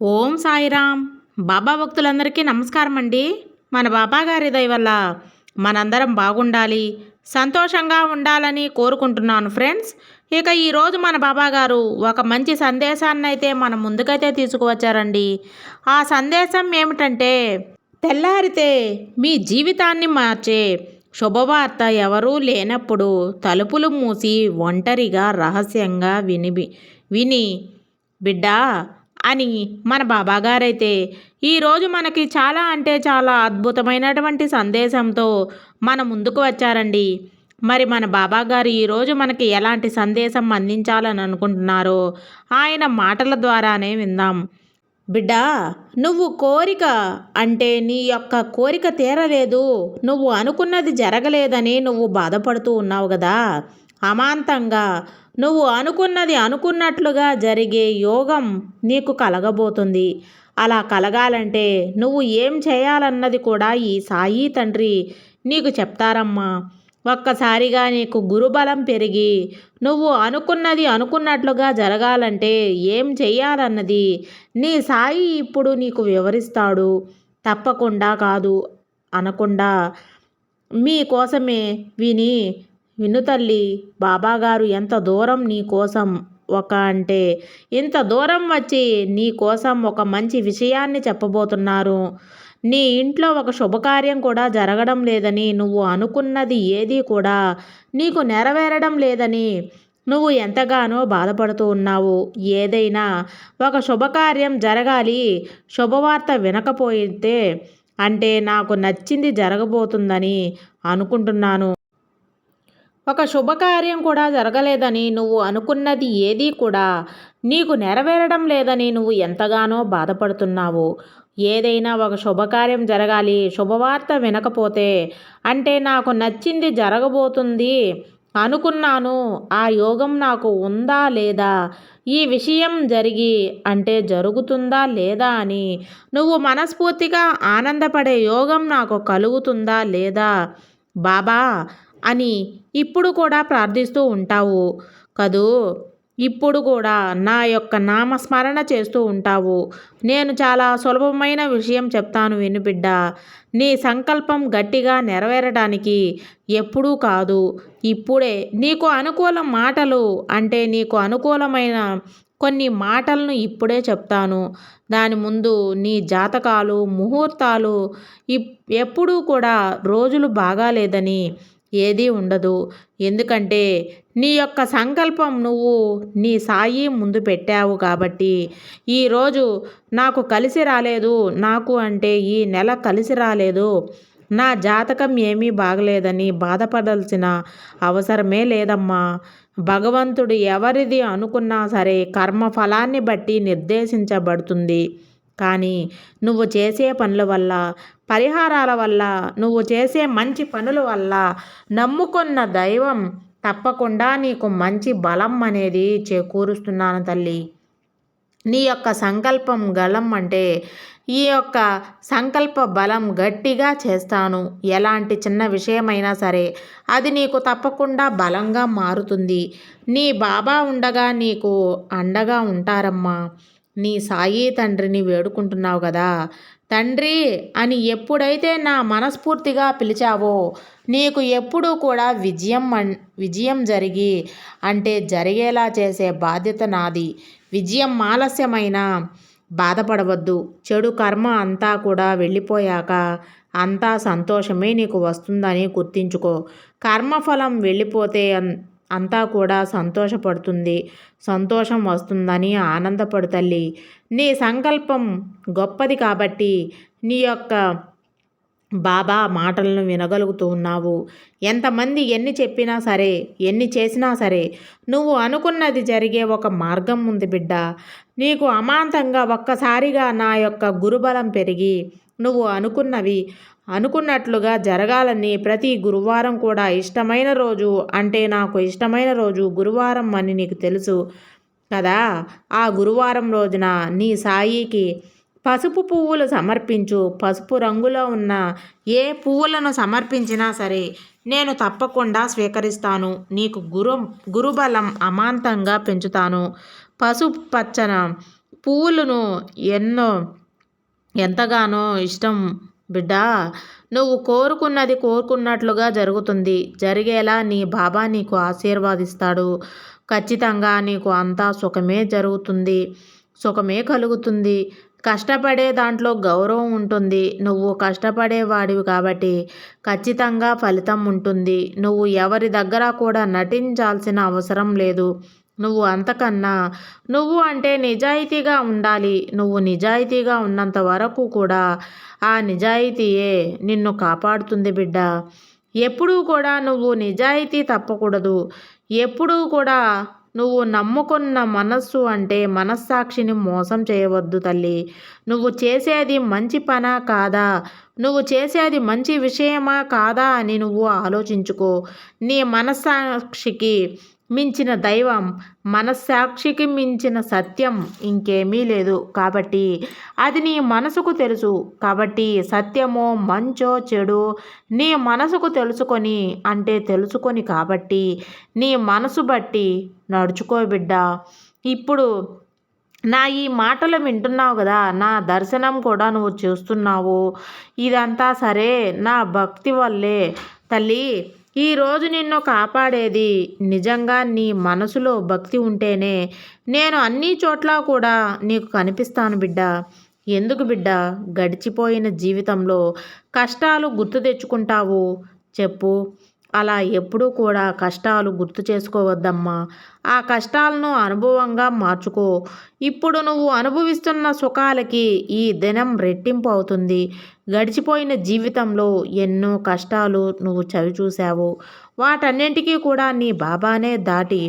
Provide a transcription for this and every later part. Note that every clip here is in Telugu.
ఓం సాయిరామ్. బాబా భక్తులందరికీ నమస్కారం అండి మన బాబా గారి దయ వల్ల మనందరం బాగుండాలి సంతోషంగా ఉండాలని కోరుకుంటున్నాను ఫ్రెండ్స్. ఇక ఈరోజు మన బాబాగారు ఒక మంచి సందేశాన్ని అయితే మన ముందుకైతే తీసుకువచ్చారండి. ఆ సందేశం ఏమిటంటే తెల్లారితే మీ జీవితాన్ని మార్చే శుభవార్త ఎవరూ లేనప్పుడు తలుపులు మూసి ఒంటరిగా రహస్యంగా విని విని బిడ్డా అని మన బాబాగారైతే ఈరోజు మనకి చాలా అంటే చాలా అద్భుతమైనటువంటి సందేశంతో మన ముందుకు వచ్చారండి. మరి మన బాబాగారు ఈరోజు మనకి ఎలాంటి సందేశం అందించాలని అనుకుంటున్నారో ఆయన మాటల ద్వారానే విందాం. బిడ్డా నువ్వు కోరిక అంటే నీ యొక్క కోరిక తీరలేదు. నువ్వు అనుకున్నది జరగలేదని నువ్వు బాధపడుతూ ఉన్నావు కదా అమాంతంగా నువ్వు అనుకున్నది అనుకున్నట్లుగా జరిగే యోగం నీకు కలగబోతుంది. అలా కలగాలంటే నువ్వు ఏం చేయాలన్నది కూడా ఈ సాయి తండ్రి నీకు చెప్తారమ్మా. ఒక్కసారిగా నీకు గురుబలం పెరిగి నువ్వు అనుకున్నది అనుకున్నట్లుగా జరగాలంటే ఏం చెయ్యాలన్నది నీ సాయి ఇప్పుడు నీకు వివరిస్తాడు. తప్పకుండా కాదు అనకుండా మీకోసమే విని వినుతల్లి బాబాగారు ఎంత దూరం నీ కోసం ఒక అంటే ఇంత దూరం వచ్చి నీ కోసం ఒక మంచి విషయాన్ని చెప్పబోతున్నారు. నీ ఇంట్లో ఒక శుభకార్యం కూడా జరగడం లేదని నువ్వు అనుకున్నది ఏదీ కూడా నీకు నెరవేరడం లేదని నువ్వు ఎంతగానో బాధపడుతూ ఉన్నావు. ఏదైనా ఒక శుభకార్యం జరగాలి శుభవార్త వినకపోతే అంటే నాకు నచ్చింది జరగబోతుందని అనుకుంటున్నాను. ఒక శుభకార్యం కూడా జరగలేదని నువ్వు అనుకున్నది ఏదీ కూడా నీకు నెరవేరడం లేదని నువ్వు ఎంతగానో బాధపడుతున్నావు. ఏదైనా ఒక శుభకార్యం జరగాలి శుభవార్త వినకపోతే అంటే నాకు నచ్చింది జరగబోతుంది అనుకున్నాను ఆ యోగం నాకు ఉందా లేదా ఈ విషయం జరిగి అంటే జరుగుతుందా లేదా అని నువ్వు మనస్ఫూర్తిగా ఆనందపడే యోగం నాకు కలుగుతుందా లేదా? బాబా అని ఇప్పుడు కూడా ప్రార్థిస్తూ ఉంటావు. కదూ? ఇప్పుడు కూడా నా యొక్క నామస్మరణ చేస్తూ ఉంటావు. నేను చాలా సులభమైన విషయం చెప్తాను వినుబిడ్డ. నీ సంకల్పం గట్టిగా నెరవేరడానికి ఎప్పుడూ కాదు. ఇప్పుడే నీకు అనుకూల మాటలు అంటే నీకు అనుకూలమైన కొన్ని మాటలను ఇప్పుడే చెప్తాను. దాని ముందు నీ జాతకాలు ముహూర్తాలు ఎప్పుడూ కూడా రోజులు బాగాలేదని ఏదీ ఉండదు. ఎందుకంటే నీ యొక్క సంకల్పం నువ్వు నీ సాయి ముందు పెట్టావు కాబట్టి ఈరోజు నాకు కలిసి రాలేదు నాకు అంటే ఈ నెల కలిసి రాలేదు నా జాతకం ఏమీ బాగలేదని బాధపడాల్సిన అవసరమే లేదమ్మా. భగవంతుడు ఎవరిది అనుకున్నా సరే కర్మ ఫలాన్ని బట్టి నిర్దేశించబడుతుంది. కానీ నువ్వు చేసే పనుల వల్ల పరిహారాల వల్ల నువ్వు చేసే మంచి పనుల వల్ల నమ్ముకున్న దైవం తప్పకుండా నీకు మంచి బలం అనేది చేకూరుస్తున్నాను తల్లి. నీ యొక్క సంకల్పం గలం అంటే ఈ యొక్క సంకల్ప బలం గట్టిగా చేస్తాను. ఎలాంటి చిన్న విషయమైనా సరే అది నీకు తప్పకుండా బలంగా మారుతుంది. నీ బాబా ఉండగా నీకు అండగా ఉంటారమ్మా. నీ సాయి తండ్రిని వేడుకుంటున్నావు కదా. తండ్రి అని ఎప్పుడైతే నా మనస్ఫూర్తిగా పిలిచావో నీకు ఎప్పుడూ కూడా విజయం విజయం జరిగి అంటే జరిగేలా చేసే బాధ్యత నాది. విజయం ఆలస్యమైన బాధపడవద్దు. చెడు కర్మ అంతా కూడా వెళ్ళిపోయాక అంతా సంతోషమే నీకు వస్తుందని గుర్తించుకో. కర్మఫలం వెళ్ళిపోతే అంతా కూడా సంతోషపడుతుంది. సంతోషం వస్తుందని ఆనందపడు తల్లి. నీ సంకల్పం గొప్పది కాబట్టి నీ యొక్క బాబా మాటలను వినగలుగుతూ ఉన్నావు. ఎంతమంది ఎన్ని చెప్పినా సరే ఎన్ని చేసినా సరే నువ్వు అనుకున్నది జరిగే ఒక మార్గం ఉంది బిడ్డ. నీకు అమాంతంగా ఒక్కసారిగా నా యొక్క గురుబలం పెరిగి నువ్వు అనుకున్నవి అనుకున్నట్లుగా జరగాలని ప్రతి గురువారం కూడా ఇష్టమైన రోజు అంటే నాకు ఇష్టమైన రోజు గురువారం అని నీకు తెలుసు కదా. ఆ గురువారం రోజున నీ సాయికి పసుపు పువ్వులు సమర్పించు. పసుపు రంగులో ఉన్న ఏ పువ్వులను సమర్పించినా సరే నేను తప్పకుండా స్వీకరిస్తాను. నీకు గురు గురుబలం అమాంతంగా పెంచుతాను. పసుపు పచ్చన పువ్వులను ఎన్నో ఎంతగానో ఇష్టం బిడ్డా నువ్వు కోరుకున్నది కోరుకున్నట్లుగా జరుగుతుంది. జరిగేలా నీ బాబా నీకు ఆశీర్వాదిస్తాడు. ఖచ్చితంగా నీకు అంతా సుఖమే జరుగుతుంది. సుఖమే కలుగుతుంది. కష్టపడే దాంట్లో గౌరవం ఉంటుంది. నువ్వు కష్టపడేవాడివి కాబట్టి ఖచ్చితంగా ఫలితం ఉంటుంది. నువ్వు ఎవరి దగ్గర కూడా నటించాల్సిన అవసరం లేదు. నువ్వు అంతకన్నా నువ్వు అంటే నిజాయితీగా ఉండాలి. నువ్వు నిజాయితీగా ఉన్నంత వరకు కూడా ఆ నిజాయితీయే నిన్ను కాపాడుతుంది బిడ్డ. ఎప్పుడూ కూడా నువ్వు నిజాయితీ తప్పకూడదు. ఎప్పుడూ కూడా నువ్వు నమ్ముకున్న మనస్సు అంటే మనస్సాక్షిని మోసం చేయవద్దు తల్లి. నువ్వు చేసేది మంచి పనా కాదా? నువ్వు చేసేది మంచి విషయమా కాదా అని నువ్వు ఆలోచించుకో. నీ మనస్సాక్షికి మించిన దైవం మనస్సాక్షికి మించిన సత్యం ఇంకేమీ లేదు. కాబట్టి అది నీ మనసుకు తెలుసు. కాబట్టి సత్యమో మంచో చెడు నీ మనసుకు తెలుసుకొని అంటే తెలుసుకొని కాబట్టి నీ మనసు బట్టి నడుచుకో బిడ్డ. ఇప్పుడు నా ఈ మాటలు వింటున్నావు కదా నా దర్శనం కూడా నువ్వు చూస్తున్నావు. ఇదంతా సరే నా భక్తి వల్లే. తల్లి ఈరోజు నిన్ను కాపాడేది నిజంగా నీ మనసులో భక్తి ఉంటేనే. నేను అన్ని చోట్ల కూడా నీకు కనిపిస్తాను బిడ్డ. ఎందుకు బిడ్డ? గడిచిపోయిన జీవితంలో కష్టాలు గుర్తు తెచ్చుకుంటావు. చెప్పు. అలా ఎప్పుడూ కూడా కష్టాలు గుర్తు చేసుకోవద్దమ్మా. ఆ కష్టాలను అనుభవంగా మార్చుకో. ఇప్పుడు నువ్వు అనుభవిస్తున్న సుఖాలకి ఈ దినం రెట్టింపు అవుతుంది. గడిచిపోయిన జీవితంలో ఎన్నో కష్టాలు నువ్వు చవి చూశావు వాటన్నింటికీ కూడా నీ బాబానే దాటి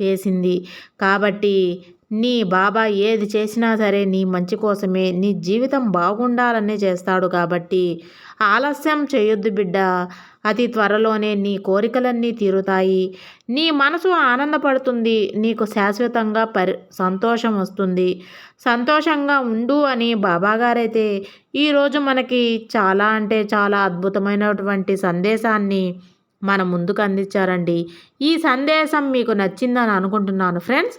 వేసింది. కాబట్టి నీ బాబా ఏది చేసినా సరే నీ మంచి కోసమే నీ జీవితం బాగుండాలనే చేస్తాడు కాబట్టి ఆలస్యం చేయొద్దు బిడ్డ. అతి త్వరలోనే నీ కోరికలన్నీ తీరుతాయి. నీ మనసు ఆనందపడుతుంది. నీకు శాశ్వతంగా పరి సంతోషం వస్తుంది. సంతోషంగా ఉండు అని బాబాగారైతే ఈరోజు మనకి చాలా అంటే చాలా అద్భుతమైనటువంటి సందేశాన్ని మన ముందుకు అందించారండి. ఈ సందేశం మీకు నచ్చిందని అనుకుంటున్నాను. ఫ్రెండ్స్